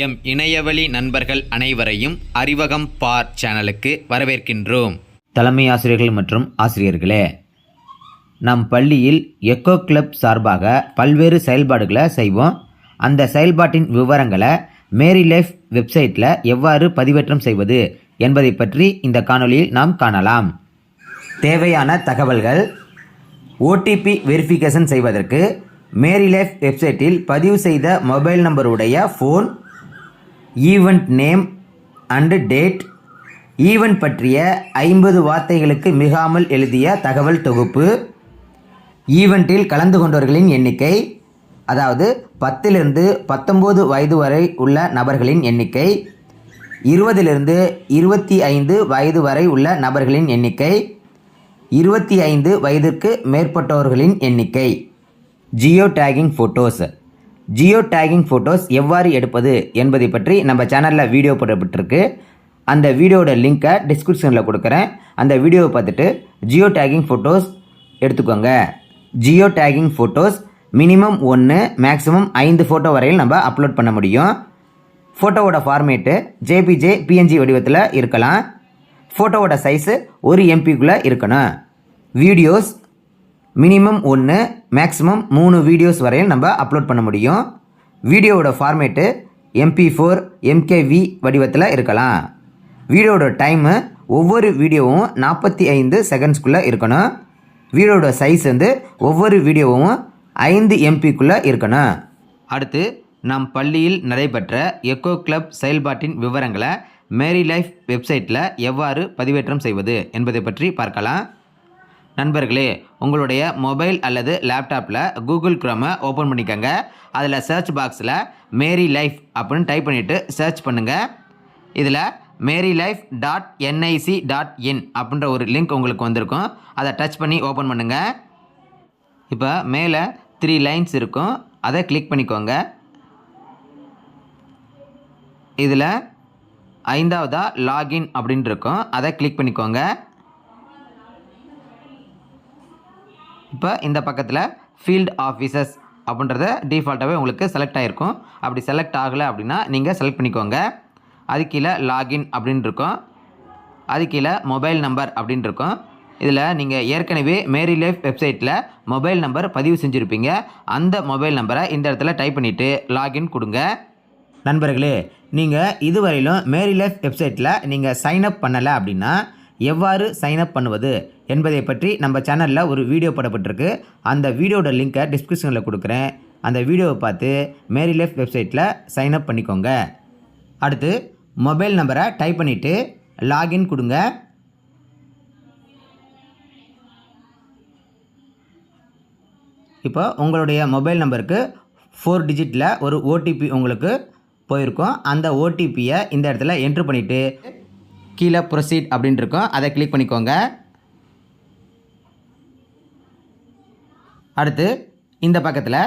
M இணையவழி நண்பர்கள் அனைவரையும் அறிவகம் பார் சேனலுக்கு வரவேற்கின்றோம். தலைமை ஆசிரியர்கள் மற்றும் ஆசிரியர்களே நம் பள்ளியில் எக்கோ கிளப் சார்பாக பல்வேறு செயல்பாடுகளை செய்வோம். அந்த செயல்பாட்டின் விவரங்களை மேரி லைஃப் வெப்சைட்டில் எவ்வாறு பதிவேற்றம் செய்வது என்பதை பற்றி இந்த காணொலியில் நாம் காணலாம். தேவையான தகவல்கள் ஓடிபி வெரிஃபிகேஷன் செய்வதற்கு மேரி லைஃப் வெப்சைட்டில் பதிவு செய்த mobile நம்பருடைய phone event name and date event பற்றிய ஐம்பது வார்த்தைகளுக்கு மிகாமல் எழுதிய தகவல் தொகுப்பு. ஈவெண்ட்டில் கலந்து கொண்டவர்களின் எண்ணிக்கை அதாவது பத்திலிருந்து பத்தொம்போது வயது வரை உள்ள நபர்களின் எண்ணிக்கை இருபதிலிருந்து இருபத்தி ஐந்து வயது வரை உள்ள நபர்களின் எண்ணிக்கை இருபத்தி ஐந்து வயதிற்கு மேற்பட்டவர்களின் எண்ணிக்கை. Geo tagging photos geo tagging photos எவ்வாறு எடுப்பது என்பதை பற்றி நம்ம சேனலில் வீடியோ போடப்பட்டிருக்கு. அந்த வீடியோட லிங்க்கை டிஸ்கிரிப்ஷனில் கொடுக்குறேன். அந்த வீடியோவை பார்த்துட்டு ஜியோ டேகிங் ஃபோட்டோஸ் எடுத்துக்கோங்க. ஜியோ டேகிங் ஃபோட்டோஸ் மினிமம் ஒன்று மேக்ஸிமம் ஐந்து ஃபோட்டோ வரையில் நம்ம அப்லோட் பண்ண முடியும். ஃபோட்டோவோட ஃபார்மேட்டு ஜேபிஜே பிஎன்ஜி வடிவத்தில் இருக்கலாம். ஃபோட்டோவோட சைஸு ஒரு எம்பிக்குள்ளே இருக்கணும். வீடியோஸ் மினிமம் ஒன்று மேக்ஸிமம் மூணு வீடியோஸ் வரையும் நம்ம அப்லோட் பண்ண முடியும். வீடியோவோட ஃபார்மேட்டு எம்பி ஃபோர் எம்கேவி வடிவத்தில் இருக்கலாம். வீடியோவோட டைமு ஒவ்வொரு வீடியோவும் நாற்பத்தி ஐந்து செகண்ட்ஸ்குள்ளே இருக்கணும். வீடியோவோட சைஸ் வந்து ஒவ்வொரு வீடியோவும் ஐந்து எம்பிக்குள்ளே இருக்கணும். அடுத்து நம் பள்ளியில் நடைபெற்ற எக்கோ கிளப் செயல்பாட்டின் விவரங்களை மேரி லைஃப் வெப்சைட்டில் எவ்வாறு பதிவேற்றம் செய்வது என்பதை பற்றி பார்க்கலாம். நண்பர்களே உங்களுடைய மொபைல் அல்லது லேப்டாப்பில் கூகுள் குரோமை ஓப்பன் பண்ணிக்கோங்க. அதில் சர்ச் பாக்ஸில் மேரி லைஃப் அப்படின்னு டைப் பண்ணிவிட்டு சர்ச் பண்ணுங்கள் இதில் Meri life dot NIC dot in அப்படின்ற ஒரு லிங்க் உங்களுக்கு வந்திருக்கும். அதை டச் பண்ணி ஓப்பன் பண்ணுங்கள் இப்போ மேலே த்ரீ லைன்ஸ் இருக்கும். அதை கிளிக் பண்ணிக்கோங்க. இதில் ஐந்தாவதாக லாகின் அப்படின்னு இருக்கும். அதை கிளிக் பண்ணிக்கோங்க. இப்போ இந்த பக்கத்தில் ஃபீல்ட் ஆஃபீஸஸ் அப்படின்றத டிஃபால்ட்டாகவே உங்களுக்கு செலக்ட் ஆகிருக்கும் அப்படி செலக்ட் ஆகலை அப்படின்னா நீங்கள் செலக்ட் பண்ணிக்கோங்க. அது கீழே லாகின் அப்படின்னு இருக்கும். அது கீழே மொபைல் நம்பர் அப்படின்னு இருக்கும். இதில் நீங்கள் ஏற்கனவே மேரி லைஃப் வெப்சைட்டில் மொபைல் நம்பர் பதிவு செஞ்சுருப்பீங்க. அந்த மொபைல் நம்பரை இந்த இடத்துல டைப் பண்ணிவிட்டு லாகின் கொடுங்க. நண்பர்களே நீங்கள் இதுவரையிலும் மேரி லைஃப் வெப்சைட்டில் நீங்கள் சைன் அப் பண்ணலை அப்படின்னா எவ்வாறு சைன் அப் பண்ணுவது? என்பதை பற்றி நம்ம சேனலில் ஒரு வீடியோ போடப்பட்டிருக்கு. அந்த வீடியோட லிங்க்கை டிஸ்கிரிப்ஷனில் கொடுக்குறேன். அந்த வீடியோவை பார்த்து மேரி லைஃப் வெப்சைட்டில் சைன் அப் பண்ணிக்கோங்க. அடுத்து மொபைல் நம்பரை டைப் பண்ணிவிட்டு லாகின் கொடுங்க. இப்போ உங்களுடைய மொபைல் நம்பருக்கு ஃபோர் டிஜிட்டில் ஒரு ஓடிபி உங்களுக்கு போயிருக்கும். அந்த ஓடிபியை இந்த இடத்துல என்ட்ரு பண்ணிவிட்டு கீழே ப்ரொசீட் அப்படின்னு இருக்கும். அதை கிளிக் பண்ணிக்கோங்க. அடுத்து இந்த பக்கத்தில்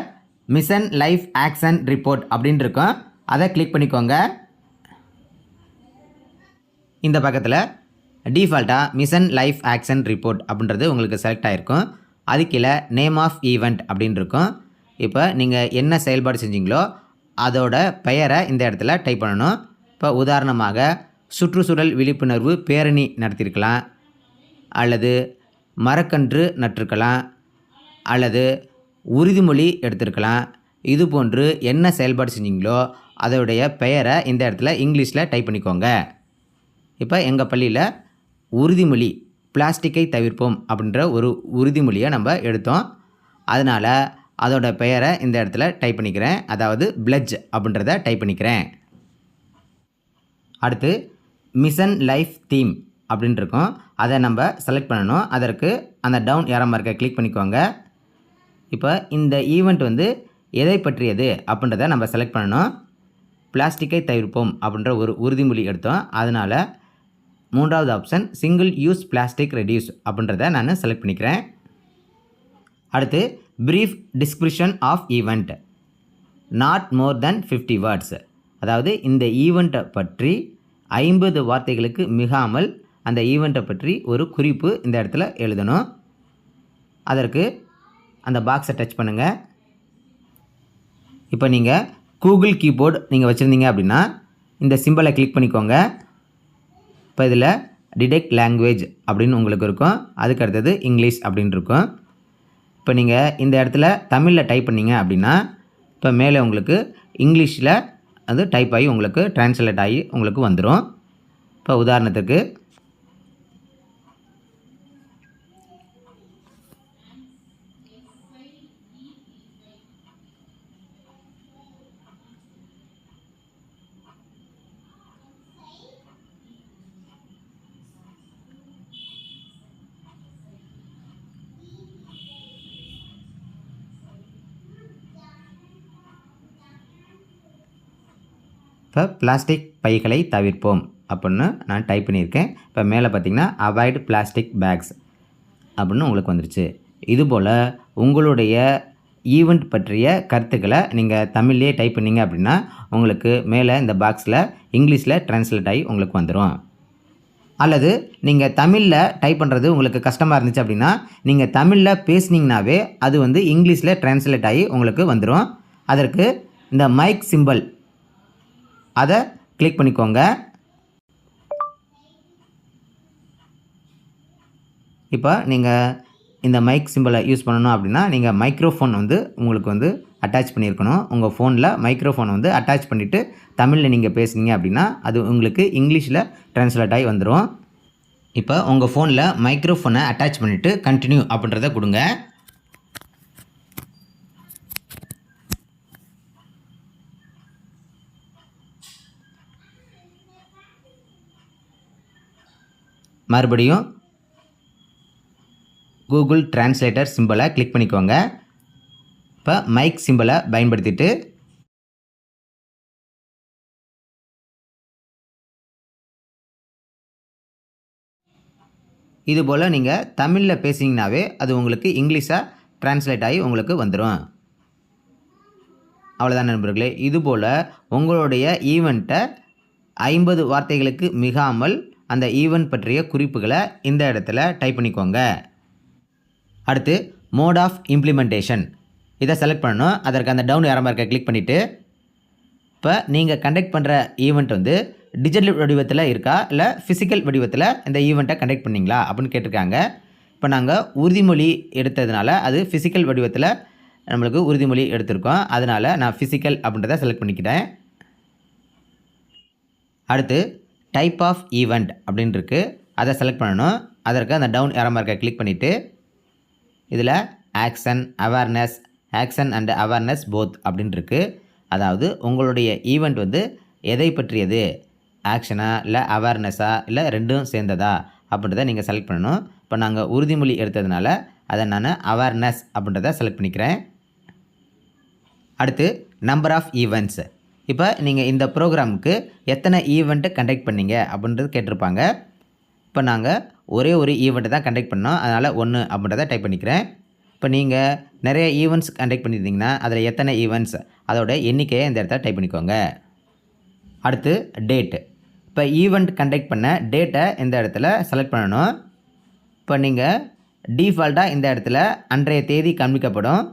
மிஷன் லைஃப் ஆக்ஷன் ரிப்போர்ட் அப்படின்னு இருக்கும் அதை கிளிக் பண்ணிக்கோங்க. இந்த பக்கத்தில் டிஃபால்ட்டாக மிஷன் லைஃப் ஆக்ஷன் ரிப்போர்ட் அப்படின்றது உங்களுக்கு செலக்ட் ஆகிருக்கும் அது கீழே நேம் ஆஃப் ஈவெண்ட் அப்படின்னு இருக்கும் இப்போ நீங்கள் என்ன செயல்பாடு செஞ்சீங்களோ அதோட பெயரை இந்த இடத்துல டைப் பண்ணணும். இப்போ உதாரணமாக சுற்றுச்சூழல் விழிப்புணர்வு பேரணி நடத்தியிருக்கலாம் அல்லது மரக்கன்று நட்டிருக்கலாம். அல்லது உறுதிமொழி எடுத்திருக்கலாம். இது போன்று என்ன செயல்பாடு செஞ்சீங்களோ அதோடைய பெயரை இந்த இடத்துல இங்கிலீஷில் டைப் பண்ணிக்கோங்க. இப்போ எங்கள் பள்ளியில் உறுதிமொழி பிளாஸ்டிக்கை தவிர்ப்போம் அப்படின்ற ஒரு உறுதிமொழியை நம்ம எடுத்தோம். அதனால் அதோட பெயரை இந்த இடத்துல டைப் பண்ணிக்கிறேன். அதாவது பிளட்ஜ் அப்படின்றத டைப் பண்ணிக்கிறேன். அடுத்து மிஷன் லைஃப் தீம் அப்படின்ட்டு இருக்கும். அதை நம்ம செலக்ட் பண்ணணும். அதற்கு அந்த டவுன் ஏற மார்க்கை கிளிக் பண்ணிக்கோங்க. இப்போ இந்த ஈவெண்ட் வந்து எதை பற்றியது அப்படின்றத நம்ம செலக்ட் பண்ணணும். பிளாஸ்டிக்கை தவிர்ப்போம் அப்படின்ற ஒரு உறுதிமொழி எடுத்தோம். அதனால் மூன்றாவது option single use plastic reduce அப்படின்றத நான் செலக்ட் பண்ணிக்கிறேன். அடுத்து brief description of event not more than fifty words அதாவது இந்த ஈவெண்ட்டை பற்றி ஐம்பது வார்த்தைகளுக்கு மிகாமல் அந்த ஈவெண்ட்டை பற்றி ஒரு குறிப்பு இந்த இடத்துல எழுதணும். அதற்கு அந்த பாக்ஸை டச் பண்ணுங்கள் இப்போ நீங்கள் கூகுள் கீபோர்டு நீங்கள் வச்சுருந்தீங்க அப்படின்னா இந்த சிம்பிளை கிளிக் பண்ணிக்கோங்க. இப்போ இதில் டிடெக்ட் லாங்குவேஜ் அப்படின்னு உங்களுக்கு இருக்கும். அதுக்கு அடுத்தது இங்கிலீஷ் அப்படின்னு இருக்கும். இப்போ நீங்கள் இந்த இடத்துல தமிழில் டைப் பண்ணிங்க அப்படின்னா இப்போ மேலே உங்களுக்கு இங்கிலீஷில் அது டைப் ஆகி உங்களுக்கு டிரான்ஸ்லேட் ஆகி உங்களுக்கு வந்துடும் இப்போ உதாரணத்துக்கு இப்போ பிளாஸ்டிக் பைகளை தவிர்ப்போம் அப்படின்னு நான் டைப் பண்ணியிருக்கேன். இப்போ மேலே பார்த்தீங்கன்னா அவாய்டு பிளாஸ்டிக் பேக்ஸ் அப்படின்னு உங்களுக்கு வந்துருச்சு. இதுபோல் உங்களுடைய ஈவெண்ட் பற்றிய கருத்துக்களை நீங்கள் தமிழ்லேயே டைப் பண்ணிங்க அப்படின்னா உங்களுக்கு மேலே இந்த பாக்ஸில் இங்கிலீஷில் ட்ரான்ஸ்லேட் ஆகி உங்களுக்கு வந்துடும் அல்லது நீங்கள் தமிழில் டைப் பண்ணுறது உங்களுக்கு கஷ்டமாக இருந்துச்சு அப்படின்னா நீங்கள் தமிழில் பேசுனீங்கனாவே அது வந்து இங்கிலீஷில் ட்ரான்ஸ்லேட் ஆகி உங்களுக்கு வந்துடும் அதற்கு இந்த மைக் சிம்பல் அதை கிளிக் பண்ணிக்கோங்க. இப்போ நீங்கள் இந்த மைக் சிம்பிளை யூஸ் பண்ணணும் அப்படின்னா நீங்கள் மைக்ரோஃபோன் வந்து உங்களுக்கு வந்து அட்டாச் பண்ணியிருக்கணும். உங்கள் ஃபோனில் மைக்ரோஃபோன் வந்து அட்டாச் பண்ணிவிட்டு தமிழில் நீங்கள் பேசுனீங்க அப்படின்னா அது உங்களுக்கு இங்கிலீஷில் ட்ரான்ஸ்லேட் ஆகி வந்துடும் இப்போ உங்கள் ஃபோனில் மைக்ரோஃபோனை அட்டாச் பண்ணிவிட்டு கண்டினியூ அப்படின்றத கொடுங்க. மறுபடியும் கூகுள் டிரான்ஸ்லேட்டர் சிம்பிளை கிளிக் பண்ணிக்கோங்க. இப்போ மைக் சிம்பிளை பயன்படுத்திட்டு இதுபோல் நீங்கள் தமிழில் பேசிங்கனாவே அது உங்களுக்கு இங்கிலீஷாக ட்ரான்ஸ்லேட் ஆகி உங்களுக்கு வந்துடும் அவ்வளோதான் நண்பர்களே. இதுபோல் உங்களுடைய ஈவெண்ட்டை ஐம்பது வார்த்தைகளுக்கு மிகாமல் அந்த ஈவெண்ட் பற்றிய குறிப்புகளை இந்த இடத்துல டைப் பண்ணிக்கோங்க. அடுத்து மோட் ஆஃப் இம்ப்ளிமெண்டேஷன் இதை செலக்ட் பண்ணணும். அதற்கு அந்த டவுன் யாரமாக இருக்க கிளிக் பண்ணிவிட்டு இப்போ நீங்கள் கண்டக்ட் பண்ணுற ஈவெண்ட் வந்து டிஜிட்டல் வடிவத்தில் இருக்கா? இல்லை ஃபிசிக்கல் வடிவத்தில் இந்த ஈவெண்ட்டை கண்டக்ட் பண்ணீங்களா? அப்படின்னு கேட்டிருக்காங்க. இப்போ நாங்கள் உறுதிமொழி எடுத்ததுனால அது ஃபிசிக்கல் வடிவத்தில் நம்மளுக்கு உறுதிமொழி எடுத்திருக்கோம். அதனால் நான் ஃபிசிக்கல் அப்படின்றத செலக்ட் பண்ணிக்கிட்டேன். அடுத்து டைப் ஆஃப் ஈவெண்ட் அப்படின்னு இருக்குது அதை செலக்ட் பண்ணணும். அதற்கு அந்த டவுன் ஏற மார்க்கை கிளிக் பண்ணிவிட்டு இதில் action awareness action and awareness both அப்படின்னு இருக்குது அதாவது உங்களுடைய ஈவெண்ட் வந்து எதை பற்றியது? ஆக்ஷனா இல்லை அவேர்னஸா இல்லை ரெண்டும் சேர்ந்ததா? அப்படின்றத நீங்கள் செலக்ட் பண்ணணும். இப்போ நாங்கள் உறுதிமொழி எடுத்ததுனால அதை நான் அவேர்னஸ் அப்படின்றத செலக்ட் பண்ணிக்கிறேன். அடுத்து நம்பர் ஆஃப் ஈவெண்ட்ஸ் இப்போ நீங்கள் இந்த ப்ரோக்ராமுக்கு எத்தனை ஈவெண்ட்டை கண்டக்ட் பண்ணீங்க அப்படின்றது கேட்டிருப்பாங்க. இப்போ நாங்கள் ஒரே ஒரு ஈவெண்ட்டை தான் கண்டக்ட் பண்ணோம். அதனால் ஒன்று அப்படின்றத டைப் பண்ணிக்கிறேன். இப்போ நீங்கள் நிறைய ஈவெண்ட்ஸ் கண்டக்ட் பண்ணியிருந்தீங்கன்னா அதில் எத்தனை ஈவெண்ட்ஸ் அதோட எண்ணிக்கையை இந்த இடத்துல டைப் பண்ணிக்கோங்க. அடுத்து டேட்டு இப்போ ஈவெண்ட் கண்டக்ட் பண்ண டேட்டை இந்த இடத்துல செலக்ட் பண்ணணும். இப்போ நீங்கள் டீஃபால்ட்டாக இந்த இடத்துல அன்றைய தேதி காண்பிக்கப்படும்.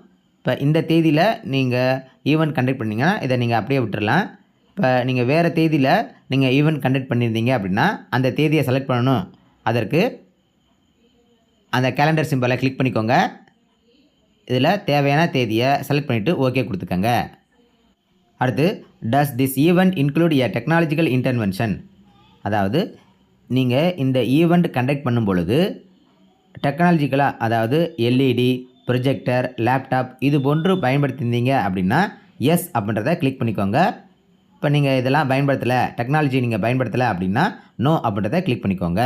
இப்போ இந்த தேதியில் நீங்கள் ஈவெண்ட் கண்டக்ட் பண்ணிங்கன்னா இதை நீங்கள் அப்படியே விட்டுறலாம். இப்போ நீங்கள் வேறு தேதியில் நீங்கள் ஈவெண்ட் கண்டக்ட் பண்ணியிருந்தீங்க அப்படின்னா அந்த தேதியை செலக்ட் பண்ணணும். அதற்கு அந்த கேலண்டர் சிம்பிளை கிளிக் பண்ணிக்கோங்க. இதில் தேவையான தேதியை செலக்ட் பண்ணிவிட்டு ஓகே கொடுத்துக்கோங்க. அடுத்து does this event include a technological intervention அதாவது நீங்கள் இந்த ஈவெண்ட் கண்டக்ட் பண்ணும் பொழுது டெக்னாலஜிக்கலாக அதாவது எல்இடி ப்ரொஜெக்டர் லேப்டாப் இது போன்று பயன்படுத்தியிருந்தீங்க அப்படின்னா எஸ் அப்படின்றத கிளிக் பண்ணிக்கோங்க. இப்போ நீங்கள் இதெல்லாம் பயன்படுத்தலை டெக்னாலஜி நீங்கள் பயன்படுத்தலை அப்படின்னா நோ அப்படின்றத கிளிக் பண்ணிக்கோங்க.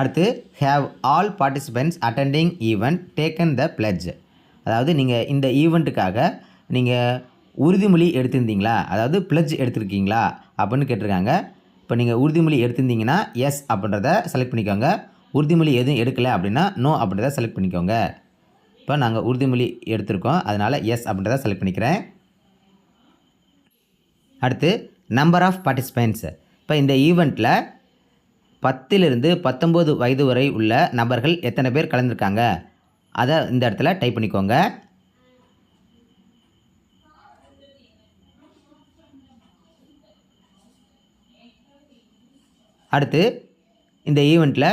அடுத்து have all participants attending event taken the pledge அதாவது நீங்கள் இந்த ஈவெண்ட்டுக்காக நீங்கள் உறுதிமொழி எடுத்திருந்தீங்களா? அதாவது பிளட்ஜ் எடுத்திருக்கீங்களா? அப்படின்னு கேட்டிருக்காங்க. இப்போ நீங்கள் உறுதிமொழி எடுத்திருந்தீங்கன்னா எஸ் அப்படின்றத செலக்ட் பண்ணிக்கோங்க. உறுதிமொழி எதுவும் எடுக்கலை அப்படின்னா நோ அப்படின்றத செலக்ட் பண்ணிக்கோங்க. இப்போ நாங்கள் உறுதிமொழி எடுத்திருக்கோம். அதனால் எஸ் அப்படின்றத செலக்ட் பண்ணிக்கிறேன். அடுத்து நம்பர் ஆஃப் பார்ட்டிசிபென்ட்ஸ் இப்போ இந்த ஈவெண்ட்டில் பத்திலிருந்து பத்தொம்போது வயது வரை உள்ள நபர்கள் எத்தனை பேர் கலந்துருக்காங்க? அதை இந்த இடத்துல டைப் பண்ணிக்கோங்க. அடுத்து இந்த ஈவெண்ட்டில்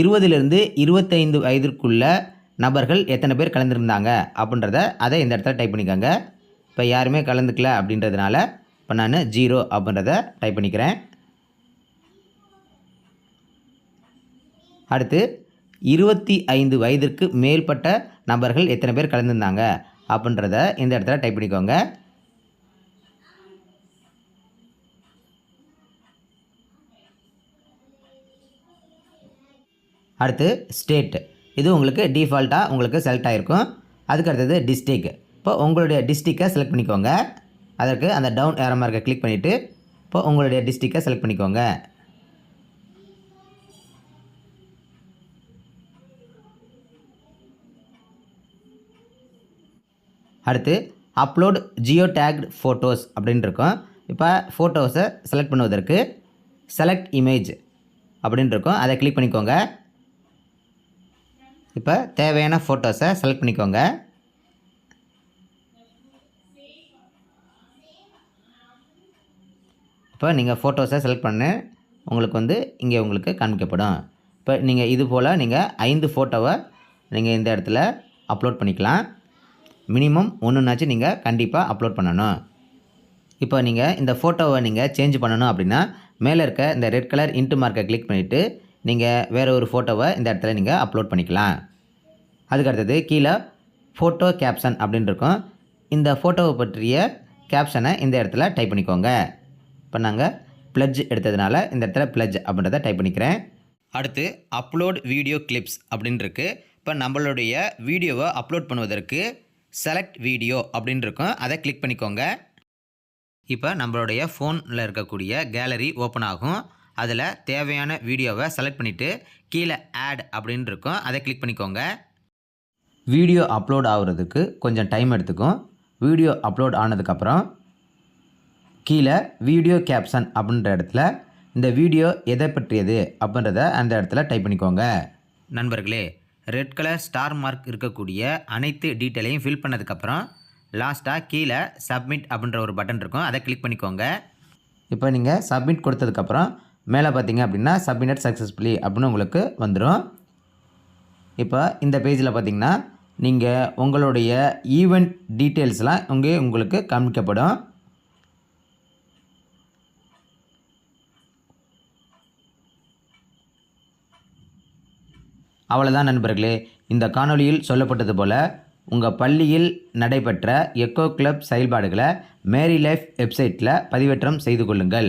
இருபதுலேருந்து இருபத்தைந்து வயதிற்குள்ள நபர்கள் எத்தனை பேர் கலந்துருந்தாங்க அப்படின்றத அதை இந்த இடத்துல டைப் பண்ணிக்கோங்க. இப்போ யாருமே கலந்துக்கல அப்படின்றதுனால இப்போ நான் ஜீரோ அப்படின்றத டைப் பண்ணிக்கிறேன். அடுத்து இருபத்தி ஐந்து வயதிற்கு மேற்பட்ட நபர்கள் எத்தனை பேர் கலந்துருந்தாங்க அப்படின்றத இந்த இடத்துல டைப் பண்ணிக்கோங்க. அடுத்து ஸ்டேட் இது உங்களுக்கு டிஃபால்ட்டாக உங்களுக்கு செலக்ட் ஆகிருக்கும் அதுக்கு அடுத்தது டிஸ்ட்ரிக் இப்போ உங்களுடைய டிஸ்ட்ரிக்கை செலக்ட் பண்ணிக்கோங்க. அதற்கு அந்த டவுன் ஏற மார்க்கை கிளிக் பண்ணிவிட்டு இப்போ உங்களுடைய டிஸ்ட்ரிக்கை செலக்ட் பண்ணிக்கோங்க. அடுத்து அப்லோட் ஜியோ டேக்டு ஃபோட்டோஸ் அப்படின்னு இருக்கும். இப்போ ஃபோட்டோஸை செலக்ட் பண்ணுவதற்கு செலக்ட் இமேஜ் அப்படின்னு இருக்கும். அதை கிளிக் பண்ணிக்கோங்க. இப்போ தேவையான ஃபோட்டோஸை செலக்ட் பண்ணிக்கோங்க. இப்போ நீங்கள் ஃபோட்டோஸை செலக்ட் பண்ணு உங்களுக்கு வந்து இங்கே உங்களுக்கு காண்பிக்கப்படும். இப்போ நீங்கள் இது போல் நீங்கள் ஐந்து ஃபோட்டோவை நீங்கள் இந்த இடத்துல அப்லோட் பண்ணிக்கலாம். மினிமம் ஒன்றுனாச்சும் நீங்கள் கண்டிப்பாக அப்லோட் பண்ணணும். இப்போ நீங்கள் இந்த ஃபோட்டோவை நீங்கள் சேஞ்ச் பண்ணணும் அப்படின்னா மேலே இருக்க இந்த ரெட் கலர் இன்ட்டு மார்க்கை கிளிக் பண்ணிவிட்டு நீங்கள் வேறு ஒரு ஃபோட்டோவை இந்த இடத்துல நீங்கள் அப்லோட் பண்ணிக்கலாம். அதுக்கு அடுத்தது கீழே ஃபோட்டோ கேப்ஷன் அப்படின்னு இருக்கும். இந்த ஃபோட்டோவை பற்றிய கேப்ஷனை இந்த இடத்துல டைப் பண்ணிக்கோங்க. இப்போ நாங்கள் ப்ளஜ் எடுத்ததுனால இந்த இடத்துல ப்ளட்ஜ் அப்படின்றத டைப் பண்ணிக்கிறேன். அடுத்து அப்லோட் வீடியோ கிளிப்ஸ் அப்படின்னு இருக்குது இப்போ நம்மளுடைய வீடியோவை அப்லோட் பண்ணுவதற்கு செலக்ட் வீடியோ அப்படின்னு இருக்கும். அதை கிளிக் பண்ணிக்கோங்க. இப்போ நம்மளுடைய ஃபோனில் இருக்கக்கூடிய கேலரி ஓப்பன் ஆகும். அதில் தேவையான வீடியோவை செலக்ட் பண்ணிவிட்டு கீழே ஆட் அப்படின்னு இருக்கும். அதை கிளிக் பண்ணிக்கோங்க. வீடியோ அப்லோட் ஆகுறதுக்கு கொஞ்சம் டைம் எடுத்துக்கும். வீடியோ அப்லோட் ஆனதுக்கப்புறம் கீழே வீடியோ கேப்ஷன் அப்படின்ற இடத்துல இந்த வீடியோ எதை பற்றியது அப்படின்றத அந்த இடத்துல டைப் பண்ணிக்கோங்க. நண்பர்களே ரெட் கலர் ஸ்டார் மார்க் இருக்கக்கூடிய அனைத்து டீட்டெயிலையும் ஃபில் பண்ணதுக்கப்புறம் லாஸ்ட்டாக கீழே சப்மிட் அப்படின்ற ஒரு பட்டன் இருக்கும். அதை கிளிக் பண்ணிக்கோங்க. இப்போ நீங்கள் சப்மிட் கொடுத்ததுக்கப்புறம் மேலே பார்த்தீங்க அப்படின்னா சப்மிட் சக்ஸஸ்ஃபுல்லி அப்படின்னு உங்களுக்கு வந்துடும் இப்போ இந்த பேஜில் பார்த்தீங்கன்னா நீங்கள் உங்களுடைய ஈவெண்ட் டீட்டெயில்ஸ்லாம் இங்கே உங்களுக்கு காமிக்கப்படும் அவ்வளோதான் நண்பர்களே இந்த காணொளியில் சொல்லப்பட்டது போல் உங்கள் பள்ளியில் நடைபெற்ற எக்கோ கிளப் செயல்பாடுகளை மேரி லைஃப் வெப்சைட்டில் பதிவேற்றம் செய்து கொள்ளுங்கள்.